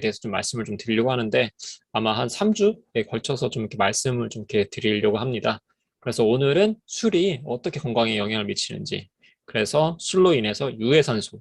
대해서 좀 말씀을 좀 드리려고 하는데 아마 한 3주에 걸쳐서 좀 이렇게 말씀을 좀 이렇게 드리려고 합니다. 그래서 오늘은 술이 어떻게 건강에 영향을 미치는지 그래서 술로 인해서 유해산소,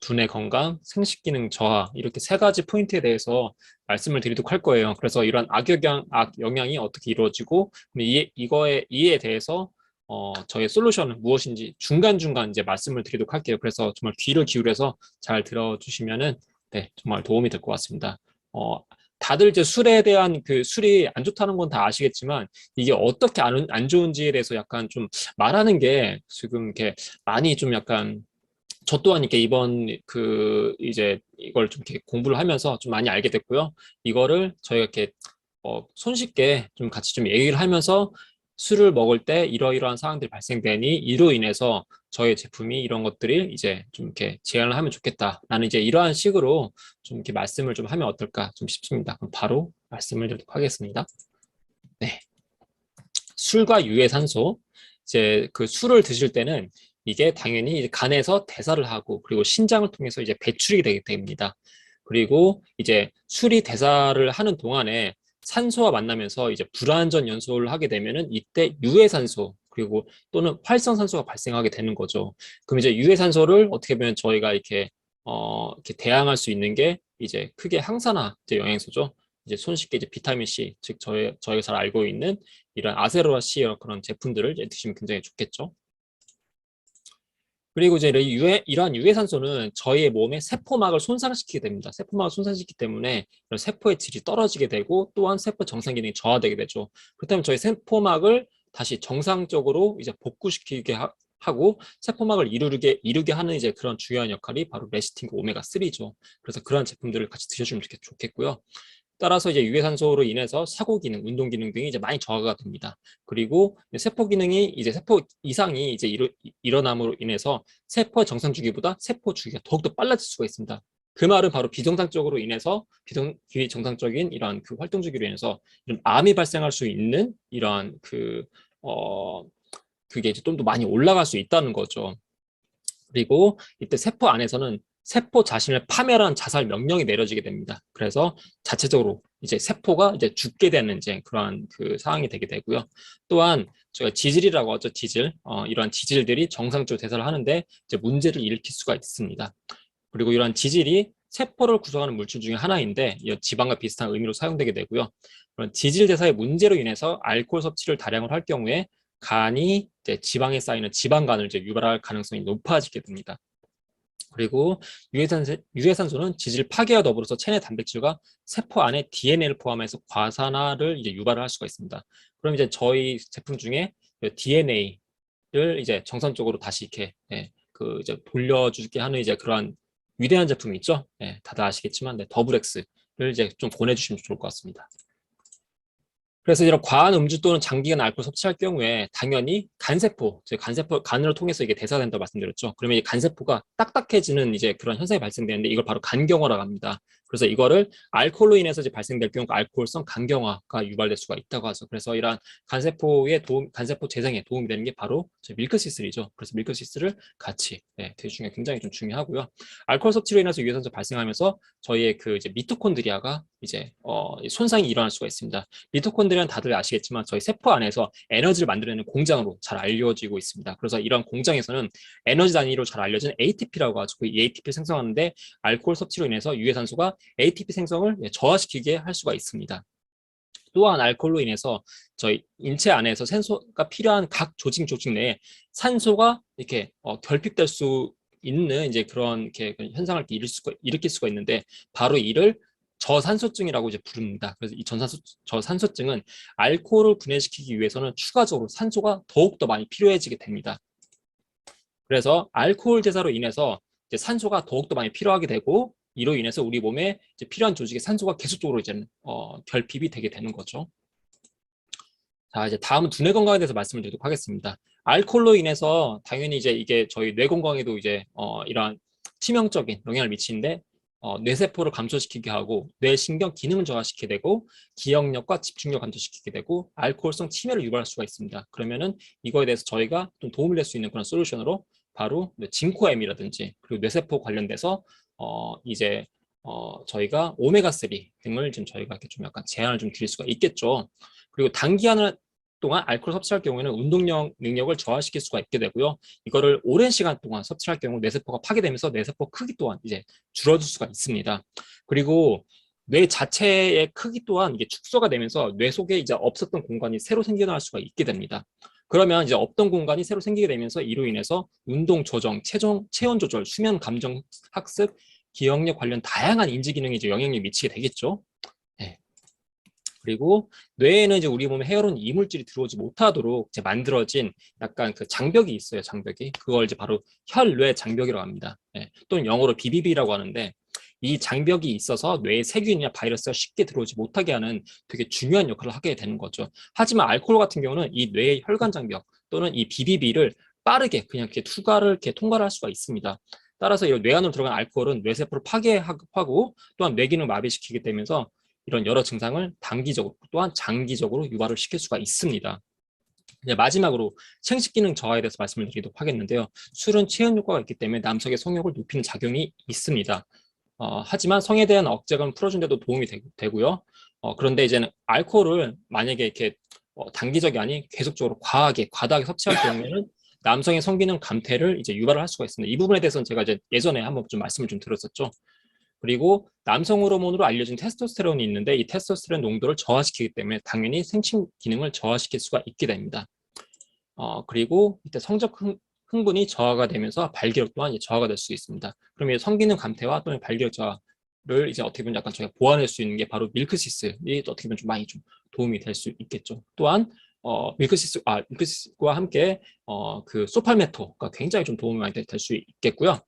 두뇌 건강, 생식 기능 저하 이렇게 세 가지 포인트에 대해서 말씀을 드리도록 할 거예요. 그래서 이런 악영향, 악영향이 어떻게 이루어지고 이, 이거에 이에 대해서 어, 저의 솔루션은 무엇인지 중간중간 이제 말씀을 드리도록 할게요. 그래서 정말 귀를 기울여서 잘 들어주시면은 네, 정말 도움이 될 것 같습니다. 어, 다들 이제 술에 대한 그 술이 안 좋다는 건 다 아시겠지만 이게 어떻게 안, 안 좋은지에 대해서 약간 좀 말하는 게 지금 이렇게 많이 좀 약간 저 또한 이렇게 이번 그 이제 이걸 좀 이렇게 공부를 하면서 좀 많이 알게 됐고요. 이거를 저희가 이렇게 어, 손쉽게 좀 같이 좀 얘기를 하면서 술을 먹을 때 이러이러한 상황들이 발생되니 이로 인해서 저희 제품이 이런 것들이 이제 좀 이렇게 제안을 하면 좋겠다. 나는 이제 이러한 식으로 좀 이렇게 말씀을 좀 하면 어떨까 좀 싶습니다. 그럼 바로 말씀을 드리도록 하겠습니다. 네. 술과 유해산소. 이제 그 술을 드실 때는 이게 당연히 간에서 대사를 하고 그리고 신장을 통해서 이제 배출이 되게 됩니다. 그리고 이제 술이 대사를 하는 동안에 산소와 만나면서 이제 불완전 연소를 하게 되면은 이때 유해산소 그리고 또는 활성산소가 발생하게 되는 거죠. 그럼 이제 유해산소를 어떻게 보면 저희가 이렇게 어 이렇게 대항할 수 있는 게 이제 크게 항산화 이제 영양소죠. 이제 손쉽게 이제 비타민 C, 즉 저희 저희가 잘 알고 있는 이런 아세로라 C 그런 제품들을 이제 드시면 굉장히 좋겠죠. 그리고 이제 유해, 이러한 유해산소는 저희의 몸의 세포막을 손상시키게 됩니다. 세포막을 손상시키기 때문에 이런 세포의 질이 떨어지게 되고 또한 세포 정상 기능이 저하되게 되죠. 그렇다면 저희 세포막을 다시 정상적으로 이제 복구시키게 하, 고 세포막을 이루게 이루게 하는 이제 그런 중요한 역할이 바로 레시틴과 오메가 3죠. 그래서 그런 제품들을 같이 드셔주면 좋겠고요. 따라서 이제 유해산소로 인해서 사고 기능, 운동 기능 등이 이제 많이 저하가 됩니다. 그리고 세포 기능이 이제 세포 이상이 이제 일어, 일어남으로 인해서 세포 정상 주기보다 세포 주기가 더욱더 빨라질 수가 있습니다. 그 말은 바로 비정상적으로 인해서 비정, 비정상적인 이러한 그 활동 주기로 인해서 이런 암이 발생할 수 있는 이러한 그, 어, 그게 이제 좀 더 많이 올라갈 수 있다는 거죠. 그리고 이때 세포 안에서는 세포 자신을 파멸한 자살 명령이 내려지게 됩니다. 그래서 자체적으로 이제 세포가 이제 죽게 되는 이제 그러한 그 상황이 되게 되고요. 또한 저희가 지질이라고 하죠. 지질. 어, 이러한 지질들이 정상적으로 대사를 하는데 이제 문제를 일으킬 수가 있습니다. 그리고 이러한 지질이 세포를 구성하는 물질 중에 하나인데 지방과 비슷한 의미로 사용되게 되고요. 그런 지질 대사의 문제로 인해서 알코올 섭취를 다량으로 할 경우에 간이 이제 지방에 쌓이는 지방간을 이제 유발할 가능성이 높아지게 됩니다. 그리고 유해산소, 유해산소는 지질 파괴와 더불어서 체내 단백질과 세포 안에 DNA를 포함해서 과산화를 이제 유발을 할 수가 있습니다. 그럼 이제 저희 제품 중에 DNA를 이제 정상적으로 다시 이렇게 예, 그 이제 돌려주게 하는 이제 그러한 위대한 제품이 있죠. 예, 다들 아시겠지만 네, 더블엑스를 이제 좀 보내주시면 좋을 것 같습니다. 그래서 이런 과한 음주 또는 장기간 알코올 섭취할 경우에 당연히 간세포, 간세포, 간을 통해서 이게 대사된다고 말씀드렸죠. 그러면 이 간세포가 딱딱해지는 이제 그런 현상이 발생되는데 이걸 바로 간경화라고 합니다. 그래서 이거를 알코올로 인해서 이제 발생될 경우 알코올성 간경화가 유발될 수가 있다고 하죠. 그래서 이러한 간세포의 도움, 간세포 재생에 도움이 되는 게 바로 밀크시슬이죠. 그래서 밀크시슬을 같이 네, 대중에 굉장히 좀 중요하고요. 알코올 섭취로 인해서 유해산소 발생하면서 저희의 그 이제 미토콘드리아가 이제 어, 손상이 일어날 수가 있습니다. 미토콘드리아는 다들 아시겠지만 저희 세포 안에서 에너지를 만들어내는 공장으로 잘 알려지고 있습니다. 그래서 이런 공장에서는 에너지 단위로 잘 알려진 ATP라고 하죠. 그 ATP 생성하는데 알코올 섭취로 인해서 유해산소가 ATP 생성을 저하시키게 할 수가 있습니다. 또한 알코올로 인해서 저희 인체 안에서 산소가 필요한 각 조직 조직 내에 산소가 이렇게 어, 결핍될 수 있는 이제 그런 이렇게 현상을 일으킬 수가, 일으킬 수가 있는데 바로 이를 저산소증이라고 이제 부릅니다. 그래서 이 전산소, 저산소증은 알코올을 분해시키기 위해서는 추가적으로 산소가 더욱더 많이 필요해지게 됩니다. 그래서 알코올 대사로 인해서 이제 산소가 더욱더 많이 필요하게 되고 이로 인해서 우리 몸에 필요한 조직에 산소가 계속적으로 이제 어, 결핍이 되게 되는 거죠. 자 이제 다음은 두뇌 건강에 대해서 말씀을 드리도록 하겠습니다. 알코올로 인해서 당연히 이제 이게 저희 뇌 건강에도 이제 어, 이러한 치명적인 영향을 미치는데 어, 뇌세포를 감소시키게 하고 뇌신경 기능을 저하시키게 되고 기억력과 집중력 감소시키게 되고 알코올성 치매를 유발할 수가 있습니다. 그러면은 이거에 대해서 저희가 좀 도움을 낼 수 있는 그런 솔루션으로 바로 징코엠이라든지 그리고 뇌세포 관련돼서 어, 이제 어, 저희가 오메가3 등을 좀 저희가 이렇게 좀 약간 제한을 좀 드릴 수가 있겠죠. 그리고 단기간 동안 알코올 섭취할 경우에는 운동력 능력을 저하시킬 수가 있게 되고요. 이거를 오랜 시간 동안 섭취할 경우 뇌세포가 파괴되면서 뇌세포 크기 또한 이제 줄어들 수가 있습니다. 그리고 뇌 자체의 크기 또한 이게 축소가 되면서 뇌 속에 이제 없었던 공간이 새로 생겨날 수가 있게 됩니다. 그러면 이제 없던 공간이 새로 생기게 되면서 이로 인해서 운동 조정, 체중, 체온 조절, 수면 감정 학습, 기억력 관련 다양한 인지 기능에 이제 영향을 미치게 되겠죠. 네. 그리고 뇌에는 이제 우리 몸에 헤어로는 이물질이 들어오지 못하도록 이제 만들어진 약간 그 장벽이 있어요, 장벽이. 그걸 이제 바로 혈뇌 장벽이라고 합니다. 네. 또는 영어로 BBB라고 하는데 이 장벽이 있어서 뇌에 세균이나 바이러스가 쉽게 들어오지 못하게 하는 되게 중요한 역할을 하게 되는 거죠. 하지만 알코올 같은 경우는 이 뇌의 혈관 장벽 또는 이 BBB를 빠르게 그냥 이렇게 투과를 이렇게 통과를 할 수가 있습니다. 따라서 이 뇌 안으로 들어간 알코올은 뇌세포를 파괴하고 또한 뇌기능 마비시키게 되면서 이런 여러 증상을 단기적으로 또한 장기적으로 유발을 시킬 수가 있습니다. 이제 마지막으로 생식 기능 저하에 대해서 말씀을 드리도록 하겠는데요. 술은 체온 효과가 있기 때문에 남성의 성욕을 높이는 작용이 있습니다. 어, 하지만 성에 대한 억제감을 풀어준 데도 도움이 되, 고요 어, 그런데 이제는 알코올을 만약에 이렇게 어, 단기적이 아닌 계속적으로 과하게 과다하게 섭취할 경우에는 남성의 성기능 감퇴를 이제 유발을 할 수가 있습니다. 이 부분에 대해서는 제가 이제 예전에 한번 좀 말씀을 좀 드렸었죠. 그리고 남성 호르몬으로 알려진 테스토스테론이 있는데 이 테스토스테론 농도를 저하시키기 때문에 당연히 생식 기능을 저하시킬 수가 있게 됩니다. 어, 그리고 이때 성적 흥, 흥분이 저하가 되면서 발기력 또한 저하가 될 수 있습니다. 그러면 성기능 감퇴와 또는 발기력 저하를 이제 어떻게 보면 약간 저희가 보완할 수 있는 게 바로 밀크시스이 어떻게 보면 좀 많이 좀 도움이 될 수 있겠죠. 또한 어, 밀크시스, 아, 밀크시스와 함께 어, 그 소팔메토가 굉장히 좀 도움이 많이 될 수 있겠고요.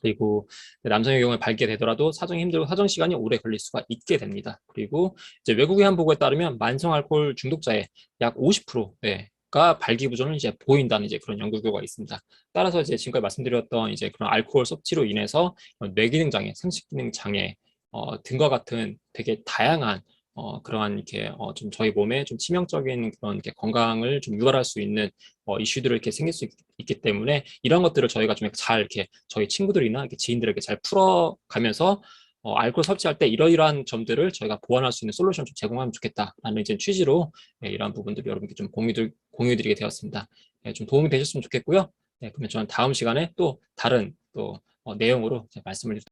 그리고 남성의 경우에 밝게 되더라도 사정이 힘들고 사정 시간이 오래 걸릴 수가 있게 됩니다. 그리고 이제 외국의 한 보고에 따르면 만성 알코올 중독자의 약 50%, 네, 가 발기부전을 이제 보인다는 이제 그런 연구 결과가 있습니다. 따라서 이제 지금까지 말씀드렸던 이제 그런 알코올 섭취로 인해서 뇌기능 장애, 생식 기능 장애 어, 등과 같은 되게 다양한 어, 그러한 이렇게 어, 좀 저희 몸에 좀 치명적인 그런 이렇게 건강을 좀 유발할 수 있는 어, 이슈들을 이렇게 생길 수 있, 기 때문에 이런 것들을 저희가 좀 잘 이렇게 저희 친구들이나 이렇게 지인들에게 잘 풀어가면서 어, 알코올 섭취할 때 이러이러한 점들을 저희가 보완할 수 있는 솔루션 좀 제공하면 좋겠다라는 이제 취지로 네, 이러한 부분들을 여러분께 좀 공유들, 공유드리게 되었습니다. 네, 좀 도움이 되셨으면 좋겠고요. 네, 그러면 저는 다음 시간에 또 다른 또 어, 내용으로 말씀을